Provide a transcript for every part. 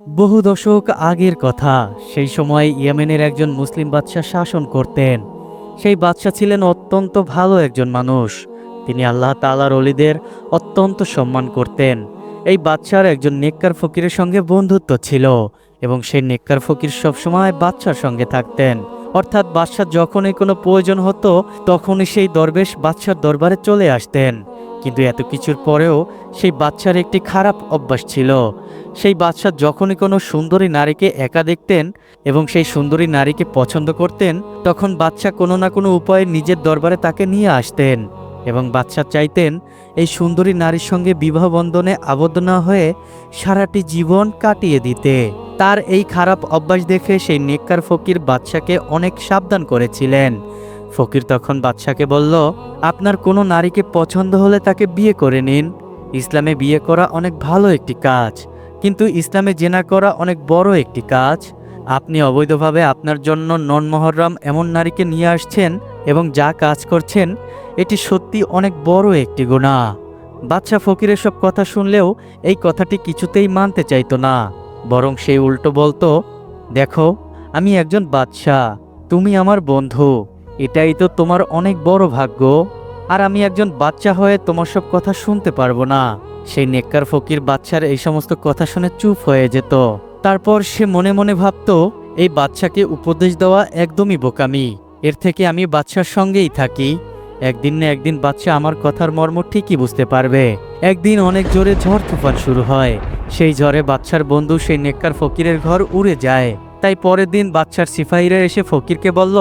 বহু দশক আগের কথা। সেই সময় ইয়েমেনের একজন মুসলিম বাদশাহ শাসন করতেন। সেই বাদশাহ ছিলেন অত্যন্ত ভালো একজন মানুষ। তিনি আল্লাহ তালার অলিদের অত্যন্ত সম্মান করতেন। এই বাদশার একজন নেককার ফকিরের সঙ্গে বন্ধুত্ব ছিল এবং সেই নেককার ফকির সবসময় বাদশার সঙ্গে থাকতেন। অর্থাৎ বাদশার যখনই কোনো প্রয়োজন হতো, তখনই সেই দরবেশ বাদশার দরবারে চলে আসতেন। কিন্তু এত কিছুর পরেও সেই বাচ্চার একটি খারাপ অভ্যাস ছিল। সেই বাদশাহ যখনই কোনো সুন্দরী নারীকে একা দেখতেন এবং সেই সুন্দরী নারীকে পছন্দ করতেন, তখন বাচ্চা কোনো না কোনো উপায়ে নিজের দরবারে তাকে নিয়ে আসতেন এবং বাচ্চা চাইতেন এই সুন্দরী নারীর সঙ্গে বিবাহ বন্ধনে আবদ্ধ না হয়ে সারাটি জীবন কাটিয়ে দিতে। তার এই খারাপ অভ্যাস দেখে সেই নেককার ফকির বাদশাকে অনেক সাবধান করেছিলেন। ফকির তখন বাদশাকে বলল, আপনার কোনো নারীকে পছন্দ হলে তাকে বিয়ে করে নিন। ইসলামে বিয়ে করা অনেক ভালো একটি কাজ। কিন্তু ইসলামে জেনা করা অনেক বড় একটি কাজ। আপনি অবৈধভাবে আপনার জন্য নন মহরম এমন নারীকে নিয়ে আসছেন এবং যা কাজ করছেন, এটি সত্যি অনেক বড় একটি গুণা। বাচ্চা ফকিরের সব কথা শুনলেও এই কথাটি কিছুতেই মানতে চাইতো না। বরং সে উল্টো বলতো, দেখো, আমি একজন বাদশাহ, তুমি আমার বন্ধু, এটাই তো তোমার অনেক বড় ভাগ্য। আর আমি একজন বাচ্চা হয়ে তোমার সব কথা শুনতে পারব না। সেই নেককার ফকির বাচ্চার এই সমস্ত কথা শুনে চুপ হয়ে যেত। তারপর সে মনে মনে ভাবতো, এই বাচ্চাকে উপদেশ দেওয়া একদমই বোকামি। এর থেকে আমি বাচ্চার সঙ্গেই থাকি। একদিন না একদিন বাচ্চা আমার কথার মর্ম ঠিকই বুঝতে পারবে। একদিন অনেক জোরে ঝড় তুফান শুরু হয়। সেই ঝড়ে বাচ্চার বন্ধু সেই নেককার ফকিরের ঘর উড়ে যায়। তাই পরের দিন বাচ্চার সিপাহীরা এসে ফকিরকে বলল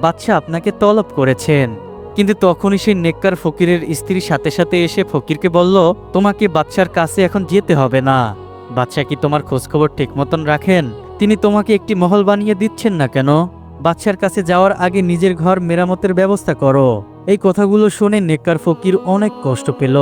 বাচ্চা আপনাকে তলব করেছেন। কিন্তু তখনই সেই নেককার ফকিরের স্ত্রী সাথে সাথে এসে ফকিরকে বলল, তোমাকে বাচ্চার কাছে এখন যেতে হবে না। বাচ্চা কি তোমার খোঁজখবর ঠিক মতন রাখেন? তিনি তোমাকে একটি মহল বানিয়ে দিচ্ছেন না কেন? বাচ্চার কাছে যাওয়ার আগে নিজের ঘর মেরামতের ব্যবস্থা করো। এই কথাগুলো শুনে নেককার ফকির অনেক কষ্ট পেল।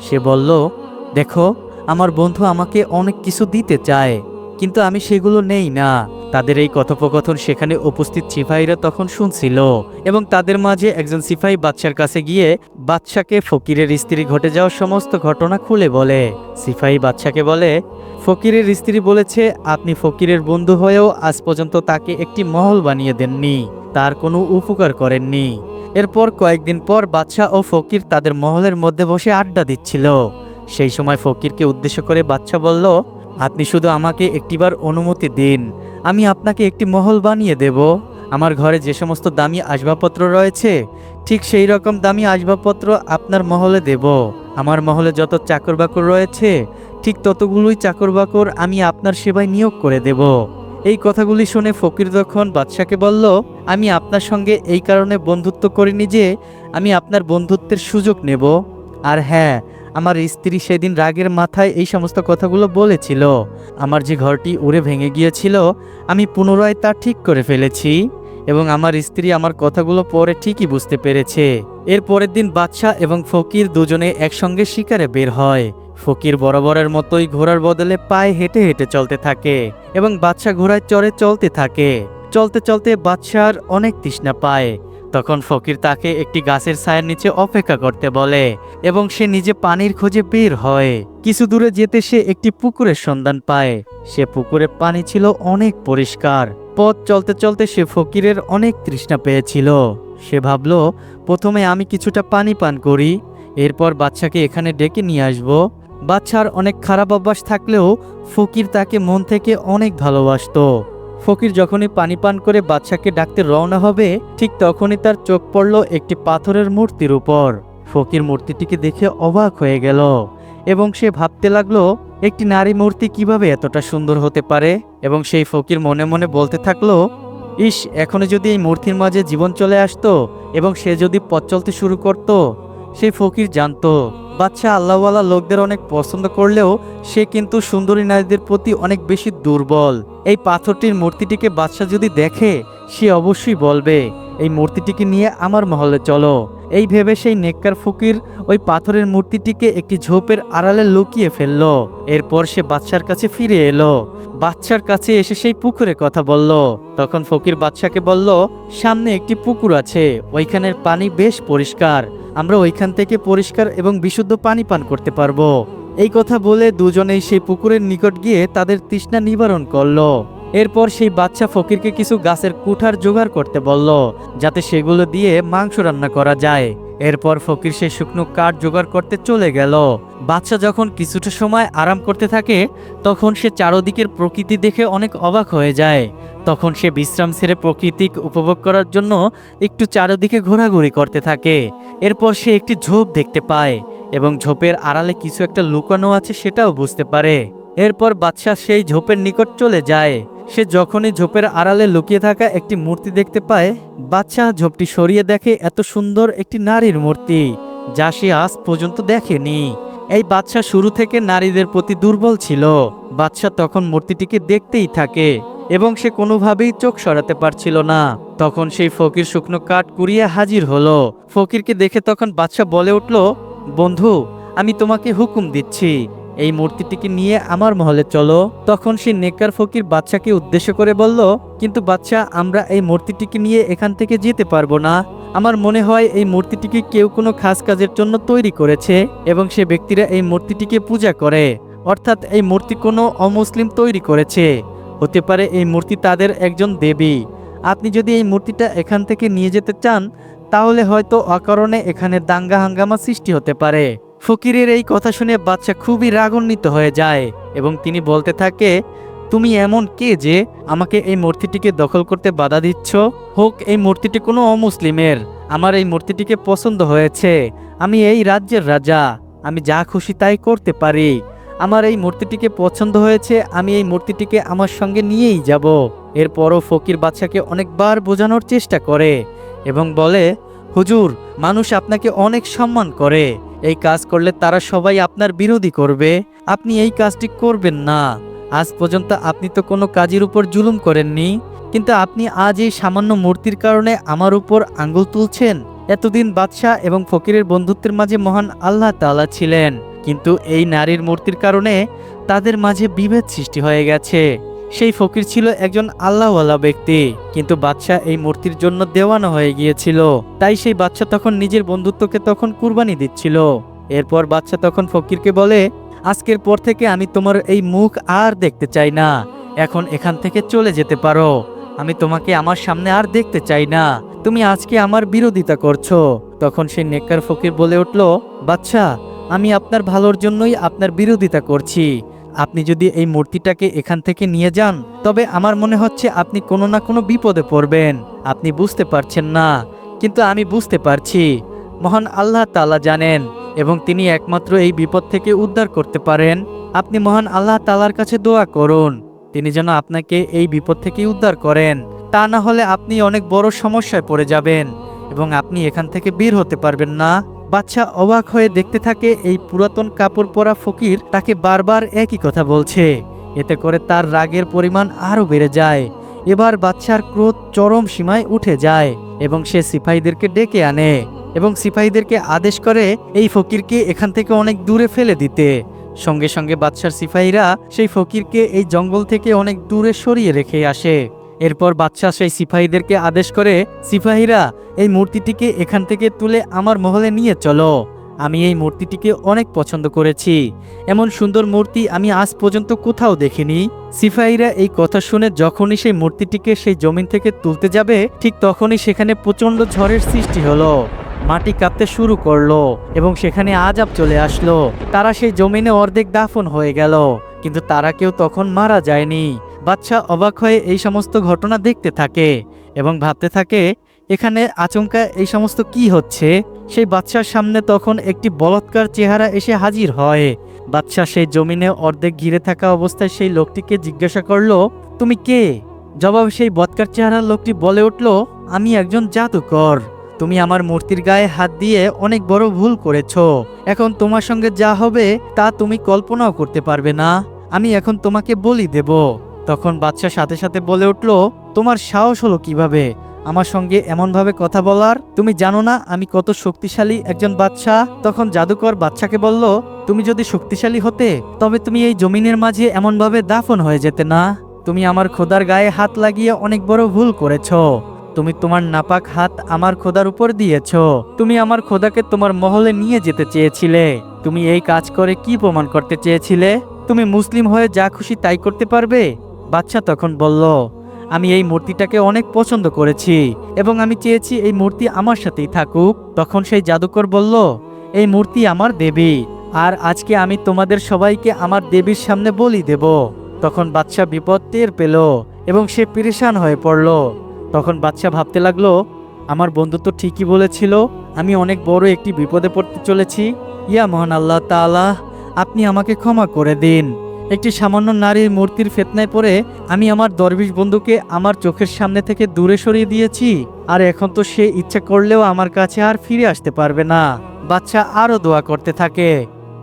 সে বলল, দেখো, আমার বন্ধু আমাকে অনেক কিছু দিতে চায়। কিন্তু আমি সেগুলো নেই না। তাদের এই কথোপকথন সেখানে উপস্থিত সিপাহীরা তখন শুনছিল এবং তাদের মাঝে একজন সিপাহী বাদশার কাছে গিয়ে বাদশাকে ফকিরের স্ত্রী ঘটে যাওয়ার সমস্ত ঘটনা খুলে বলে। সিপাহী বাদশাকে বলে, ফকিরের স্ত্রী বলেছে, আপনি ফকিরের বন্ধু হয়েও আজ পর্যন্ত তাকে একটি মহল বানিয়ে দেননি। তার কোনো উপকার করেননি। এরপর কয়েকদিন পর বাদশাহ ও ফকির তাদের মহলের মধ্যে বসে আড্ডা দিচ্ছিল। সেই সময় ফকিরকে উদ্দেশ্য করে বাচ্চা বলল আপনি শুধু আমাকে একটিবার অনুমতি দিন। আমি আপনাকে একটি মহল বানিয়ে দেব। আমার ঘরে যে সমস্ত দামি আসবাবপত্র রয়েছে, ঠিক সেই রকম দামি আসবাবপত্র আপনার মহলে দেব। আমার মহলে যত চাকর বাকর রয়েছে, ঠিক ততগুলোই চাকর বাকর আমি আপনার সেবায় নিয়োগ করে দেব। এই কথাগুলি শুনে ফকির তখন বাদশাকে বলল, আমি আপনার সঙ্গে এই কারণে বন্ধুত্ব করিনি যে আমি আপনার বন্ধুত্বের সুযোগ নেব। আর হ্যাঁ আমার স্ত্রী সেদিন রাগের মাথায় এই সমস্ত কথাগুলো বলেছিল। আমার যে ঘরটি উড়ে ভেঙে গিয়েছিল, আমি পুনরায় তা ঠিক করে ফেলেছি এবং আমার স্ত্রী আমার কথাগুলো পরে ঠিকই বুঝতে পেরেছে। এর পরের দিন বাদশাহ এবং ফকির দুজনে একসঙ্গে শিকারে বের হয়। ফকির বরাবরের মতোই ঘোড়ার বদলে পায়ে হেঁটে হেঁটে চলতে থাকে এবং বাদশাহ ঘোড়ায় চড়ে চলতে থাকে। চলতে চলতে বাদশার অনেক তৃষ্ণা পায়। তখন ফকির তাকে একটি গাছের ছায়ের নিচে অপেক্ষা করতে বলে এবং সে নিজে পানির খোঁজে বের হয়। কিছু দূরে যেতে সে একটি পুকুরের সন্ধান পায়। সে পুকুরে পানি ছিল অনেক পরিষ্কার। পথ চলতে চলতে সে ফকিরের অনেক তৃষ্ণা পেয়েছিল। সে ভাবল, প্রথমে আমি কিছুটা পানি পান করি, এরপর বাচ্চাকে এখানে ডেকে নিয়ে আসব। বাচ্চার অনেক খারাপ অভ্যাস থাকলেও ফকির তাকে মন থেকে অনেক ভালোবাসতো। ফকির যখনই পানি পান করে বাচ্চাকে ডাকতে রওনা হবে, ঠিক তখনই তার চোখ পড়ল একটি পাথরের মূর্তির উপর। ফকির মূর্তিটিকে দেখে অবাক হয়ে গেল এবং সে ভাবতে লাগল, একটি নারী মূর্তি কীভাবে এতটা সুন্দর হতে পারে? এবং সেই ফকির মনে মনে বলতে থাকল, ইস, এখনও যদি এই মূর্তির মাঝে জীবন চলে আসতো এবং সে যদি পথ চলতে শুরু করত সেই ফকির জানতো। বাচ্চা আল্লাহওয়ালা লোকদের অনেক পছন্দ করলেও সে কিন্তু সুন্দরী নারীদের প্রতি অনেক বেশি দুর্বল। এই পাথরটির মূর্তিটিকে বাদশাহ যদি দেখে, সে অবশ্যই বলবে, এই মূর্তিটিকে নিয়ে আমার মহলে চলো। এই ভেবে সেই নেককার ফকির ওই পাথরের মূর্তিটিকে একটি ঝোপের আড়ালে লুকিয়ে ফেলল। এরপর সে বাদশার কাছে ফিরে এলো। বাচ্চার কাছে এসে সেই পুকুরের কথা বলল। তখন ফকির বাদশাকে বলল, সামনে একটি পুকুর আছে। ওইখানের পানি বেশ পরিষ্কার। আমরা ওইখান থেকে পরিষ্কার এবং বিশুদ্ধ পানি পান করতে পারব। এই কথা বলে দুজনেই সেই পুকুরের নিকট গিয়ে তাদের তৃষ্ণা নিবারণ করল। এরপর সেই বাচ্চা ফকিরকে কিছু গাছের কুঠার জোগাড় করতে বলল, যাতে সেগুলো দিয়ে মাংস রান্না করা যায়। এরপর ফকির সেই শুকনো কাঠ জোগাড় করতে চলে গেল। বাচ্চা যখন কিছুটা সময় আরাম করতে থাকে, তখন সে চারদিকের প্রকৃতি দেখে অনেক অবাক হয়ে যায়। তখন সে বিশ্রাম ছেড়ে প্রকৃতিক উপভোগ করার জন্য একটু চারদিকে ঘোরাঘুরি করতে থাকে। এরপর সে একটি ঝোপ দেখতে পায়। এবং ঝোপের আড়ালে কিছু একটা লুকানো আছে সেটাও বুঝতে পারে। এরপর বাদশাহ সেই ঝোপের নিকট চলে যায়। সে যখনই ঝোপের আড়ালে লুকিয়ে থাকা একটি মূর্তি দেখতে পায়, বাদশাহ ঝোপটি সরিয়ে দেখে এত সুন্দর একটি নারীর মূর্তি, যা সে আজ পর্যন্ত দেখেনি। এই বাদশাহ শুরু থেকে নারীদের প্রতি দুর্বল ছিল। বাদশাহ তখন মূর্তিটিকে দেখতেই থাকে এবং সে কোনোভাবেই চোখ সরাতে পারছিল না। তখন সেই ফকির শুকনো কাঠ কুড়িয়ে হাজির হলো। ফকিরকে দেখে তখন বাদশাহ বলে উঠল বন্ধু, আমি তোমাকে হুকুম দিচ্ছি, এই মূর্তিটিকে নিয়ে আমার মহলে চলো। তখন সে নেকর ফকির বাচ্চাকে উদ্দেশ্য করে বলল, কিন্তু বাচ্চা আমরা এই মূর্তিটিকে নিয়ে এখান থেকে যেতে পারব না। আমার মনে হয় এই মূর্তিটিকে কেউ কোনো খাস কাজের জন্য তৈরি করেছে এবং সে ব্যক্তিরা এই মূর্তিটিকে পূজা করে। অর্থাৎ এই মূর্তি কোনো অমুসলিম তৈরি করেছে। হতে পারে এই মূর্তি তাদের একজন দেবী। আপনি যদি এই মূর্তিটা এখান থেকে নিয়ে যেতে চান তাহলে হয়তো অকারণে এখানে দাঙ্গা হাঙ্গামা সৃষ্টি হতে পারে। ফকিরের এই কথা শুনে বাচ্চা খুবই রাগান্বিত হয়ে যায় এবং তিনি বলতে থাকে, তুমি এমন কে যে আমাকে এই মূর্তিটিকে দখল করতে বাধা দিচ্ছ? হোক, এই মূর্তিটি কোনো অমুসলিমের। আমার এই মূর্তিটিকে পছন্দ হয়েছে। আমি এই রাজ্যের রাজা। আমি যা খুশি তাই করতে পারি। আমার এই মূর্তিটিকে পছন্দ হয়েছে। আমি এই মূর্তিটিকে আমার সঙ্গে নিয়েই যাব। এরপরও ফকির বাচ্চাকে অনেকবার বোঝানোর চেষ্টা করে। এবং বলে, হুজুর, মানুষ আপনাকে অনেক সম্মান করে। এই কাজ করলে তারা সবাই আপনার বিরোধী করবে। আপনি এই কাজটি করবেন না। আজ পর্যন্ত আপনি তো কোনো কাজের উপর জুলুম করেননি। কিন্তু আপনি আজ এই সামান্য মূর্তির কারণে আমার উপর আঙ্গুল তুলছেন। এতদিন বাদশাহ এবং ফকিরের বন্ধুত্বের মাঝে মহান আল্লাহ তাআলা ছিলেন। কিন্তু এই নারীর মূর্তির কারণে তাদের মাঝে বিভেদ সৃষ্টি হয়ে গেছে। সেই ফকির ছিল একজন আল্লাহওয়ালা ব্যক্তি, কিন্তু বাদশাহ এই মূর্তির জন্য দেওয়ানো হয়ে গিয়েছিল। তাই সেই বাচ্চা তখন নিজের বন্ধুত্বকে তখন কুরবানি দিচ্ছিল। এরপর বাচ্চা তখন ফকিরকে বলে, আজকের পর থেকে আমি তোমার এই মুখ আর দেখতে চাই না। এখন এখান থেকে চলে যেতে পারো। আমি তোমাকে আমার সামনে আর দেখতে চাই না। তুমি আজকে আমার বিরোধিতা করছ। তখন সেই নেককার ফকির বলে উঠল বাচ্চা আমি আপনার ভালোর জন্যই আপনার বিরোধিতা করছি। আপনি যদি এই মূর্তিটাকে এখান থেকে নিয়ে যান, তবে আমার মনে হচ্ছে আপনি কোনো না কোনো বিপদে পড়বেন। আপনি বুঝতে পারছেন না, কিন্তু আমি বুঝতে পারছি। মহান আল্লাহ তালা জানেন, এবং তিনি একমাত্র এই বিপদ থেকে উদ্ধার করতে পারেন। আপনি মহান আল্লাহ তালার কাছে দোয়া করুন, তিনি যেন আপনাকে এই বিপদ থেকে উদ্ধার করেন। তা না হলে আপনি অনেক বড় সমস্যায় পড়ে যাবেন, এবং আপনি এখান থেকে বের হতে পারবেন না। বাচ্চা অবাক হয়ে দেখতে থাকে এই পুরাতন কাপড় পরা ফকির তাকে বারবার একই কথা বলছে। এতে করে তার রাগের পরিমাণ আরও বেড়ে যায়। এবার বাচ্চার ক্রোধ চরম সীমায় উঠে যায় এবং সে সিপাহীদেরকে ডেকে আনে এবং সিপাহীদেরকে আদেশ করে এই ফকিরকে এখান থেকে অনেক দূরে ফেলে দিতে। সঙ্গে সঙ্গে বাদশার সিপাহীরা সেই ফকিরকে এই জঙ্গল থেকে অনেক দূরে সরিয়ে রেখে আসে। এরপর বাদশাহ সেই সিপাহীদেরকে আদেশ করে, সিপাহীরা, এই মূর্তিটিকে এখান থেকে তুলে আমার মহলে নিয়ে চলো। আমি এই মূর্তিটিকে অনেক পছন্দ করেছি। এমন সুন্দর মূর্তি আমি আজ পর্যন্ত কোথাও দেখিনি। সিপাহীরা এই কথা শুনে যখনই সেই মূর্তিটিকে সেই জমিন থেকে তুলতে যাবে, ঠিক তখনই সেখানে প্রচণ্ড ঝড়ের সৃষ্টি হলো। মাটি কাঁপতে শুরু করল এবং সেখানে আজাব চলে আসলো। তারা সেই জমিনে অর্ধেক দাফন হয়ে গেল, কিন্তু তারা কেউ তখন মারা যায়নি। বাচ্চা অবাক হয়ে এই সমস্ত ঘটনা দেখতে থাকে এবং ভাবতে থাকে, এখানে আচমকা এই সমস্ত কি হচ্ছে? সেই বাচ্চার সামনে তখন একটি বলৎকার চেহারা এসে হাজির হয়। বাচ্চা সেই জমিনে অর্ধেক ঘিরে থাকা অবস্থায় সেই লোকটিকে জিজ্ঞাসা করল, তুমি কে? জবাবে সেই বৎকার চেহারার লোকটি বলে উঠল, আমি একজন জাদুকর। তুমি আমার মূর্তির গায়ে হাত দিয়ে অনেক বড় ভুল করেছ। এখন তোমার সঙ্গে যা হবে তা তুমি কল্পনাও করতে পারবে না। আমি এখন তোমাকে বলি দেব। তখন বাচ্চা সাথে সাথে বলে উঠল, তোমার সাহস হলো কীভাবে? আমার সঙ্গে এমনভাবে কথা বলার? তুমি জানো না আমি কত শক্তিশালী একজন বাচ্চা তখন জাদুকর বাচ্চাকে বলল, তুমি যদি শক্তিশালী হতে, তবে তুমি এই জমিনের মাঝে এমনভাবে দাফন হয়ে যেতে না। তুমি আমার খোদার গায়ে হাত লাগিয়ে অনেক বড় ভুল করেছ। তুমি তোমার নাপাক হাত আমার খোদার উপর দিয়েছ। তুমি আমার খোদাকে তোমার মহলে নিয়ে যেতে চেয়েছিলে। তুমি এই কাজ করে কি প্রমাণ করতে চেয়েছিলে? তুমি মুসলিম হয়ে যা খুশি তাই করতে পারবে? বাচ্চা তখন বলল, আমি এই মূর্তিটাকে অনেক পছন্দ করেছি এবং আমি চেয়েছি এই মূর্তি আমার সাথেই থাকুক। তখন সেই জাদুকর বলল, এই মূর্তি আমার দেবী, আর আজকে আমি তোমাদের সবাইকে আমার দেবীর সামনে বলি দেব। তখন বাচ্চা বিপদ টের পেল এবং সে পেরেশান হয়ে পড়ল। তখন বাচ্চা ভাবতে লাগল, আমার বন্ধু তো ঠিকই বলেছিল, আমি অনেক বড় একটি বিপদে পড়তে চলেছি। ইয়া মহান আল্লাহ তাআলা, আপনি আমাকে ক্ষমা করে দিন। একটি সামান্য নারীর মূর্তির ফেতনায় পড়ে আমি আমার দরবিশ বন্ধুকে আমার চোখের সামনে থেকে দূরে সরিয়ে দিয়েছি, আর এখন তো সে ইচ্ছা করলেও আমার কাছে আর ফিরে আসতে পারবে না। বাচ্চা আরও দোয়া করতে থাকে,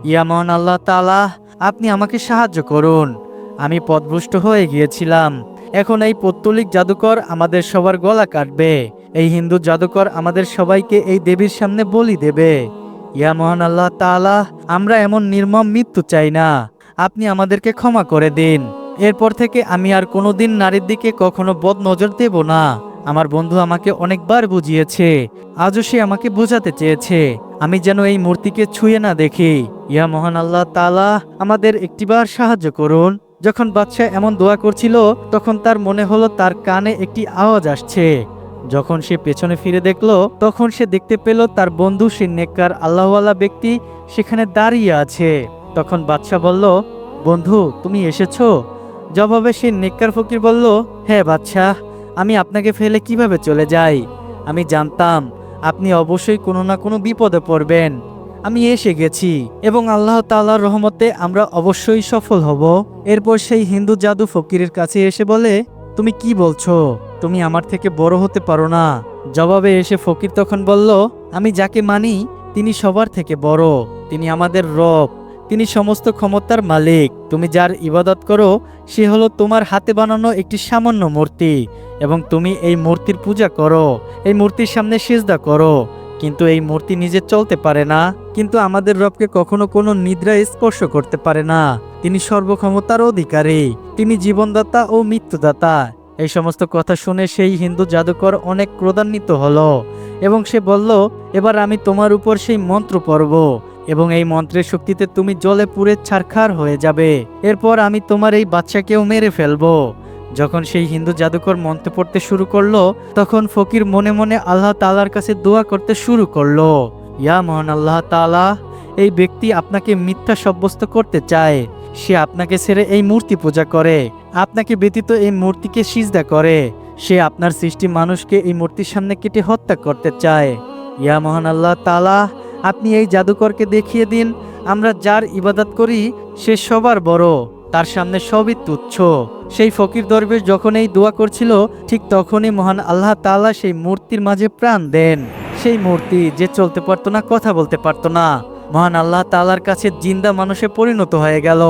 ইয়া মহান আল্লাহ তাআলা, আপনি আমাকে সাহায্য করুন। আমি পথভ্রষ্ট হয়ে গিয়েছিলাম। এখন এই পত্তলিক জাদুকর আমাদের সবার গলা কাটবে। এই হিন্দু জাদুকর আমাদের সবাইকে এই দেবীর সামনে বলি দেবে। ইয়া মহান আল্লাহ তাআলা, আমরা এমন নির্মম মৃত্যু চাই না। আপনি আমাদেরকে ক্ষমা করে দিন। এরপর থেকে আমি আর কোনোদিন নারীর দিকে কখনো বদ নজর দেব না। আমার বন্ধু আমাকে অনেকবার বুঝিয়েছে। আজও সে আমাকে বোঝাতে চেয়েছে। আমি যেন এই মূর্তিকে ছুঁয়ে না দেখি। ইয়া মহান আল্লাহ তালা আমাদের একটিবার সাহায্য করুন। যখন বাদশা এমন দোয়া করছিল, তখন তার মনে হলো তার কানে একটি আওয়াজ আসছে। যখন সে পেছনে ফিরে দেখল, তখন সে দেখতে পেল তার বন্ধু, সে নেককার আল্লাহওয়ালা ব্যক্তি, সেখানে দাঁড়িয়ে আছে। তখন বাদশাহ বলল, বন্ধু, তুমি এসেছ? জবাবে সে নেককার ফকির বলল হ্যাঁ বাদশাহ, আমি আপনাকে ফেলে কীভাবে চলে যাই? আমি জানতাম আপনি অবশ্যই কোনো না কোনো বিপদে পড়বেন। আমি এসে গেছি এবং আল্লাহ তাআলার রহমতে আমরা অবশ্যই সফল হব। এরপর সেই হিন্দু জাদু ফকিরের কাছে এসে বলে, তুমি কি বলছো? তুমি আমার থেকে বড় হতে পারো না। জবাবে এসে ফকির তখন বলল, আমি যাকে মানি, তিনি সবার থেকে বড়। তিনি আমাদের রব। তিনি সমস্ত ক্ষমতার মালিক। তুমি যার ইবাদত করো, সে হলো তোমার হাতে বানানো একটি সামান্য মূর্তি। এবং তুমি এই মূর্তির পূজা করো, এই মূর্তির সামনে সেজদা করো। কিন্তু এই মূর্তি নিজে চলতে পারে না। কিন্তু আমাদের রবকে কখনো কোনো নিদ্রায় স্পর্শ করতে পারে না। তিনি সর্বক্ষমতার অধিকারী। তিনি জীবনদাতা ও মৃত্যুদাতা। এই সমস্ত কথা শুনে সেই হিন্দু জাদুকর অনেক ক্রোধান্বিত হলো এবং সে বলল, এবার আমি তোমার উপর সেই মন্ত্র পড়ব এবং এই মন্ত্রের শক্তিতে তুমি জলে পুরে ছারখার হয়ে যাবে। এরপর আমি তোমার এই বাচ্চাকেও মেরে ফেলব। যখন সেই হিন্দু জাদুকর মন্ত্র পড়তে শুরু করল, তখন ফকির মনে মনে আল্লাহ তালার কাছে দোয়া করতে শুরু করল, ইয়া মহান আল্লাহ তাআলা, এই ব্যক্তি আপনাকে মিথ্যা সাব্যস্ত করতে চায়। সে আপনাকে ছেড়ে এই মূর্তি পূজা করে। আপনাকে ব্যতীত এই মূর্তিকে সিজদা করে। সে আপনার সৃষ্টি মানুষকে এই মূর্তির সামনে কেটে হত্যা করতে চায়। ইয়া মহান আল্লাহ তালা আপনি এই জাদুকরকে দেখিয়ে দিন। আমরা যার ইবাদত করি, সে সবার বড়। তার সামনে সবই তুচ্ছ। সেই ফকির দরবেশ যখন এই দোয়া করছিল, ঠিক তখনই মহান আল্লাহ তালা সেই মূর্তির মাঝে প্রাণ দেন। সেই মূর্তি যে চলতে পারতো না, কথা বলতে পারতো না। মহান আল্লাহ তালার কাছে জিন্দা মানুষে পরিণত হয়ে গেল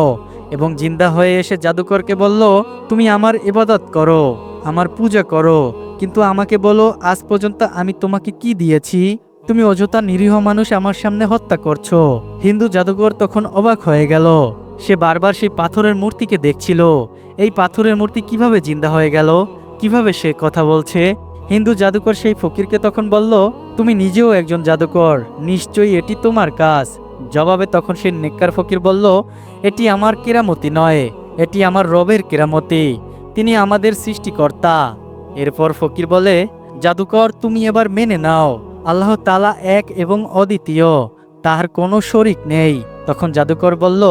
এবং জিন্দা হয়ে এসে জাদুকরকে বলল, তুমি আমার ইবাদত করো, আমার পূজা করো। কিন্তু আমাকে বলো, আজ পর্যন্ত আমি তোমাকে কি দিয়েছি? তুমি অযথা নিরীহ মানুষ আমার সামনে হত্যা করছ। হিন্দু জাদুকর তখন অবাক হয়ে গেল। সে বারবার সেই পাথরের মূর্তিকে দেখছিল। এই পাথরের মূর্তি কীভাবে জিন্দা হয়ে গেল? কীভাবে সে কথা বলছে? হিন্দু জাদুকর সেই ফকিরকে তখন বলল, তুমি নিজেও একজন জাদুকর, নিশ্চয়ই এটি তোমার কাজ। জবাবে তখন সেই নেককার ফকির বলল, এটি আমার কেরামতি নয়, এটি আমার রবের কেরামতি, তিনি আমাদের সৃষ্টিকর্তা। এরপর ফকির বলে, জাদুকর, তুমি এবার মেনে নাও, আল্লাহ তালা এক এবং অদ্বিতীয়, তাহার কোনো শরিক নেই। তখন জাদুকর বলল,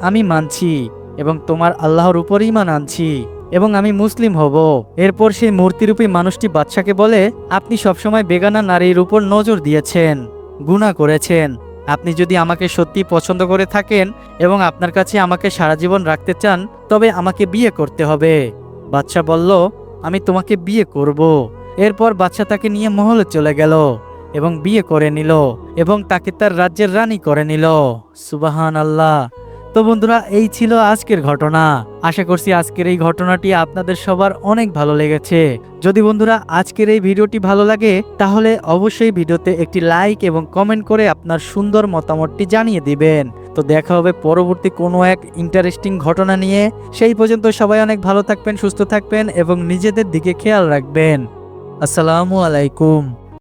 আমি মানছি এবং তোমার আল্লাহর উপর ইমান আনছি। এবং আমি মুসলিম হব। এরপর সেই মূর্তিরূপী মানুষটি বাদশাকে বলে, আপনি সবসময় বেগানা নারীর উপর নজর দিয়েছেন গুণা করেছেন। আপনি যদি আমাকে সত্যি পছন্দ করে থাকেন এবং আপনার কাছে আমাকে সারা জীবন রাখতে চান, তবে আমাকে বিয়ে করতে হবে। বাদশা বলল, আমি তোমাকে বিয়ে করব। এরপর বাচ্চা তাকে নিয়ে মহলে চলে গেল এবং বিয়ে করে নিল এবং তাকে তার রাজ্যের রানী করে নিল। সুবাহান আল্লাহ তো বন্ধুরা, এই ছিল আজকের ঘটনা। আশা করছি আজকের এই ঘটনাটি আপনাদের সবার অনেক ভালো লেগেছে। যদি বন্ধুরা আজকের এই ভিডিওটি ভালো লাগে, তাহলে অবশ্যই ভিডিওতে একটি লাইক এবং কমেন্ট করে আপনার সুন্দর মতামতটি জানিয়ে দিবেন। তো দেখা হবে পরবর্তী কোনো এক ইন্টারেস্টিং ঘটনা নিয়ে। সেই পর্যন্ত সবাই অনেক ভালো থাকবেন, সুস্থ থাকবেন এবং নিজেদের দিকে খেয়াল রাখবেন। আসসালামু আলাইকুম।